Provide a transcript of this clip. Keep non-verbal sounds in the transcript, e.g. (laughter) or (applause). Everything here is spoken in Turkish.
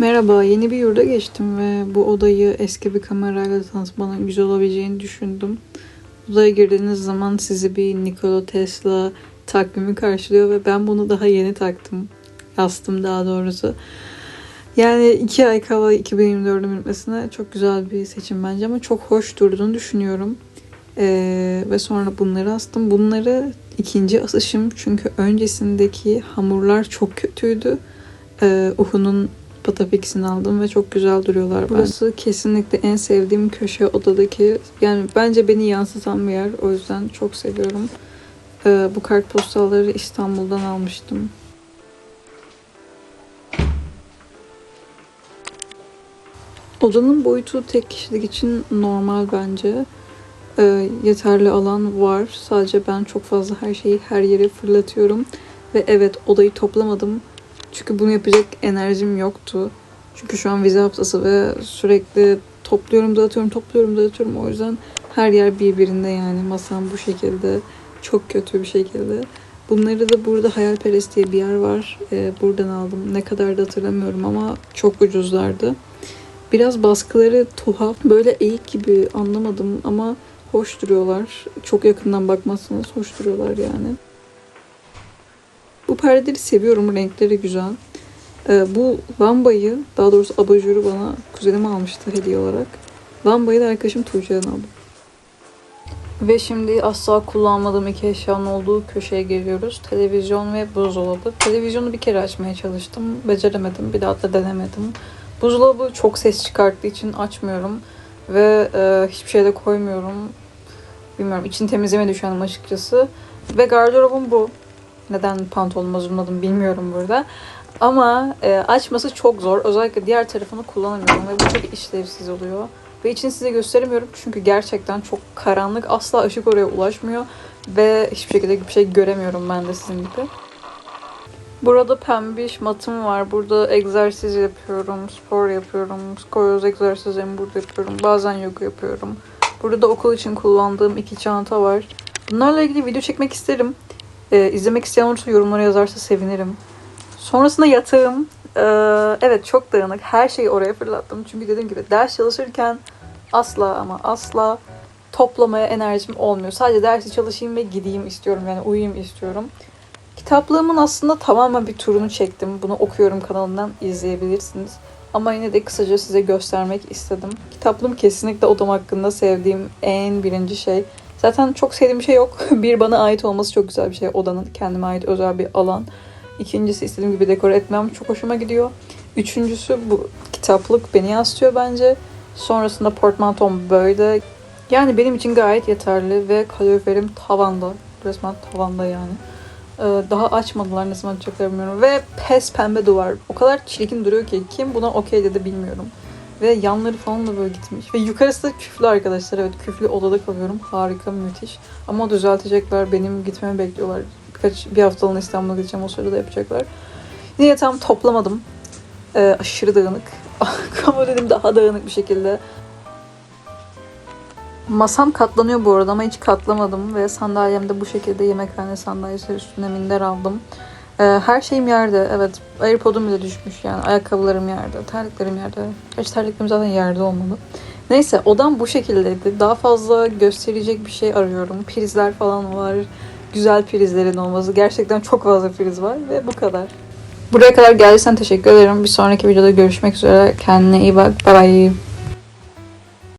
Merhaba, yeni bir yurda geçtim ve bu odayı eski bir kamerayla tanıtmanın güzel olabileceğini düşündüm. Odaya girdiğiniz zaman sizi bir Nikola Tesla takvimi karşılıyor ve ben bunu daha yeni taktım. Yastım daha doğrusu. Yani iki ay kala 2024'ün bitmesine çok güzel bir seçim bence ama çok hoş durduğunu düşünüyorum. Ee, ve sonra bunları astım. Bunları ikinci asışım çünkü öncesindeki hamurlar çok kötüydü. Ee, Uhu'nun Patafix'ini aldım ve çok güzel duruyorlar. Burası kesinlikle en sevdiğim köşe odadaki yani bence beni yansıtan bir yer. O yüzden çok seviyorum. Ee, bu kartpostalları İstanbul'dan almıştım. Odanın boyutu tek kişilik için normal bence. Ee, yeterli alan var. Sadece ben çok fazla her şeyi her yere fırlatıyorum. Ve evet odayı toplamadım. Çünkü bunu yapacak enerjim yoktu. Çünkü şu an vize haftası ve sürekli topluyorum, dağıtıyorum, topluyorum, dağıtıyorum. O yüzden her yer birbirinde yani. Masam bu şekilde. Çok kötü bir şekilde. Bunları da burada Hayalperest diye bir yer var. Ee, buradan aldım. Ne kadar da hatırlamıyorum ama çok ucuzlardı. Biraz baskıları tuhaf. Böyle eğik gibi anlamadım ama hoş duruyorlar. Çok yakından bakmazsanız hoş duruyorlar yani. Bu perdeleri seviyorum. Renkleri güzel. Ee, bu lambayı, daha doğrusu abajuru bana kuzenim almıştı hediye olarak. Lambayı da arkadaşım Tuğçe'den aldım. Ve şimdi asla kullanmadığım iki eşyanın olduğu köşeye geliyoruz. Televizyon ve buzdolabı. Televizyonu bir kere açmaya çalıştım. Beceremedim. Bir daha da denemedim. Buzdolabı çok ses çıkarttığı için açmıyorum. Ve e, hiçbir şey de koymuyorum. Bilmiyorum. için temizleme düşendim açıkçası. Ve gardırobum bu. Neden pantolonumu zoomladım bilmiyorum burada. Ama e, açması çok zor. Özellikle diğer tarafını kullanamıyorum ve bu çok işlevsiz oluyor. Ve içini size gösteremiyorum çünkü gerçekten çok karanlık. Asla ışık oraya ulaşmıyor. Ve hiçbir şekilde bir şey göremiyorum ben de sizin gibi. Burada pembiş matım var. Burada egzersiz yapıyorum, spor yapıyorum. Skolyoz egzersizlerimi burada yapıyorum. Bazen yoga yapıyorum. Burada da okul için kullandığım iki çanta var. Bunlarla ilgili video çekmek isterim. Ee, izlemek isteyen olursa yorumlara yazarsa sevinirim. Sonrasında yatağım. Ee, evet çok dağınık. Her şeyi oraya fırlattım. Çünkü dediğim gibi ders çalışırken asla ama asla toplamaya enerjim olmuyor. Sadece dersi çalışayım ve gideyim istiyorum. Yani uyuyayım istiyorum. Kitaplığımın aslında tamamen bir turunu çektim. Bunu okuyorum kanalından izleyebilirsiniz. Ama yine de kısaca size göstermek istedim. Kitaplığım kesinlikle odam hakkında sevdiğim en birinci şey. Zaten çok sevdiğim bir şey yok. (laughs) bir bana ait olması çok güzel bir şey. Odanın kendime ait özel bir alan. İkincisi istediğim gibi dekore etmem çok hoşuma gidiyor. Üçüncüsü bu kitaplık beni yansıtıyor bence. Sonrasında portmantom böyle. Yani benim için gayet yeterli ve kaloriferim tavanda. Resmen tavanda yani. Ee, daha açmadılar ne zaman açacaklar bilmiyorum. Ve pes pembe duvar. O kadar çirkin duruyor ki kim buna okey dedi bilmiyorum. Ve yanları falan da böyle gitmiş. Ve yukarısı da küflü arkadaşlar. Evet küflü odada kalıyorum. Harika müthiş. Ama düzeltecekler. Benim gitmemi bekliyorlar. Birkaç bir haftalığına İstanbul'a gideceğim. O sırada yapacaklar. Yine yatağımı toplamadım. Ee, aşırı dağınık. (laughs) Ama dedim daha dağınık bir şekilde. Masam katlanıyor bu arada ama hiç katlamadım ve sandalyem de bu şekilde yemekhane sandalyesi üstüne minder aldım. Ee, her şeyim yerde. Evet. Airpod'um bile düşmüş yani. Ayakkabılarım yerde. Terliklerim yerde. Gerçi terliklerim zaten yerde olmalı. Neyse odam bu şekildeydi. Daha fazla gösterecek bir şey arıyorum. Prizler falan var. Güzel prizlerin olması. Gerçekten çok fazla priz var ve bu kadar. Buraya kadar geldiysen teşekkür ederim. Bir sonraki videoda görüşmek üzere. Kendine iyi bak. Bye bye.